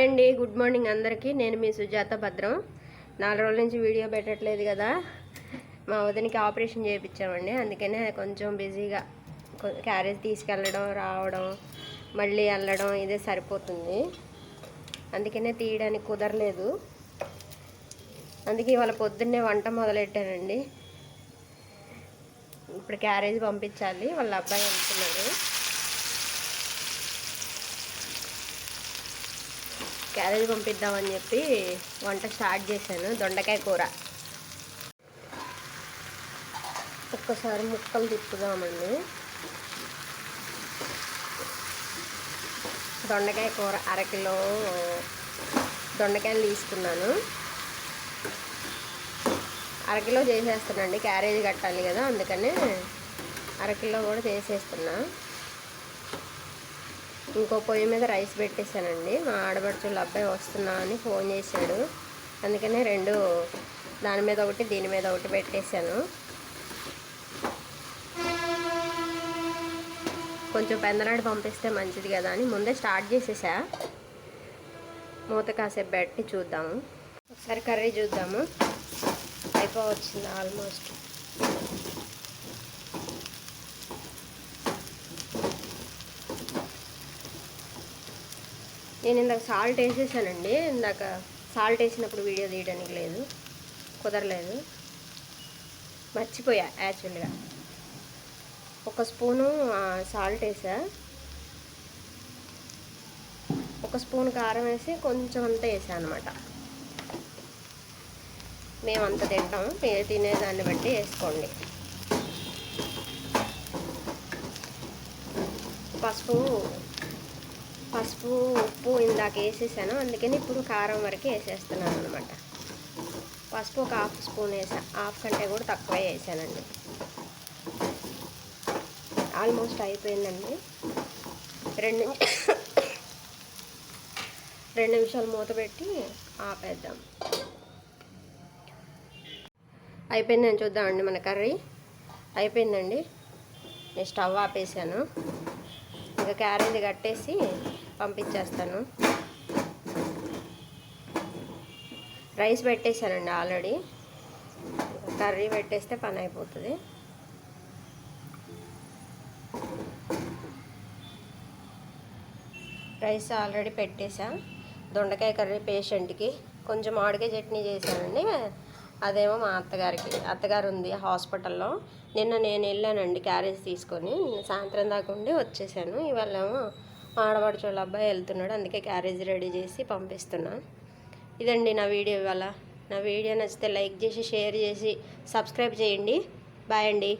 Hi అండి good morning అందరికీ. నేను మీ సుజాత భద్రం. నాలుగు రోజుల నుంచి వీడియో పెట్టట్లేదు కదా. మా వదినికి ఆపరేషన్ చేయించామండి. అందుకనే కొంచెం బిజీగా క్యారేజ్ తీసుకెళ్ళడం రావడం మళ్ళీ వెళ్ళడం ఇదే సరిపోతుంది. అందుకనే తీయడానికి కుదరలేదు. అందుకే ఇవాళ పొద్దున్నే వంట మొదలెట్టానండి. ఇప్పుడు క్యారేజ్ పంపించాలి. వాళ్ళ అబ్బాయి వెళ్తున్నాడు క్యారేజ్ పంపిద్దామని చెప్పి వంట స్టార్ట్ చేశాను దొండకాయ కూర. ఒక్కసారి ముక్కలు తిప్పుదామండి. దొండకాయ కూర అరకిలో దొండకాయలు తీసుకున్నాను. అరకిలో చేసేస్తానండి క్యారేజ్ కట్టాలి కదా అందుకనే అరకిలో కూడా చేసేస్తున్నాను ఇంకో పొయ్యి మీద రైస్ పెట్టేశానండి. మా ఆడపడుచుల అబ్బాయి వస్తున్నా అని ఫోన్ చేశాడు. అందుకనే రెండు దాని మీద ఒకటి దీని మీద ఒకటి పెట్టేశాను. కొంచెం పెందనాడు పంపిస్తే మంచిది కదా అని ముందే స్టార్ట్ చేసేసా. మూత కాసేపు పెట్టి చూద్దాము. ఒకసారి కర్రీ చూద్దాము. అయిపోవచ్చింది ఆల్మోస్ట్. నేను ఇందాక సాల్ట్ వేసేసానండి. ఇందాక సాల్ట్ వేసినప్పుడు వీడియో తీయడానికి లేదు. కుదరలేదు. మర్చిపోయా యాక్చువల్గా ఒక స్పూను సాల్ట్ వేసా. ఒక స్పూన్ కారం వేసి కొంచెం అంతా వేసా అనమాట మేము అంత తింటాం. మీరు తినేదాన్ని బట్టి వేసుకోండి. పసుపు పసుపు ఉప్పు ఇందాక వేసేసాను. అందుకని ఇప్పుడు కారం వరకు వేసేస్తున్నాను అనమాట పసుపు ఒక హాఫ్ స్పూన్ వేసా. హాఫ్ కంటే కూడా తక్కువ వేసానండి. ఆల్మోస్ట్ అయిపోయిందండి. రెండు రెండు నిమిషాలు మూత పెట్టి ఆపేద్దాం. అయిపోయిందని చూద్దామండి మన కర్రీ. అయిపోయిందండి. నేను స్టవ్ ఆపేసాను. ఇంకా క్యారేజ్ కట్టేసి పంపించేస్తాను. రైస్ పెట్టేశానండి ఆల్రెడీ. కర్రీ పెట్టేస్తే పని అయిపోతుంది. రైస్ ఆల్రెడీ పెట్టేసా దొండకాయ కర్రీ పేషెంట్కి. కొంచెం మామిడికాయ చట్నీ చేశానండి. అదేమో మా అత్తగారికి. అత్తగారు ఉంది హాస్పిటల్లో. నిన్న నేను వెళ్ళానండి క్యారేజ్ తీసుకొని. సాయంత్రం దాకా ఉండి వచ్చేసాను. ఇవాళ ఏమో ఆడపడుచోళ్ళ అబ్బాయి వెళ్తున్నాడు. అందుకే క్యారేజ్ రెడీ చేసి పంపిస్తున్నా. ఇదండి నా వీడియో ఇవాళ. నా వీడియో నచ్చితే లైక్ చేసి షేర్ చేసి సబ్స్క్రైబ్ చేయండి. బాయ్ అండి.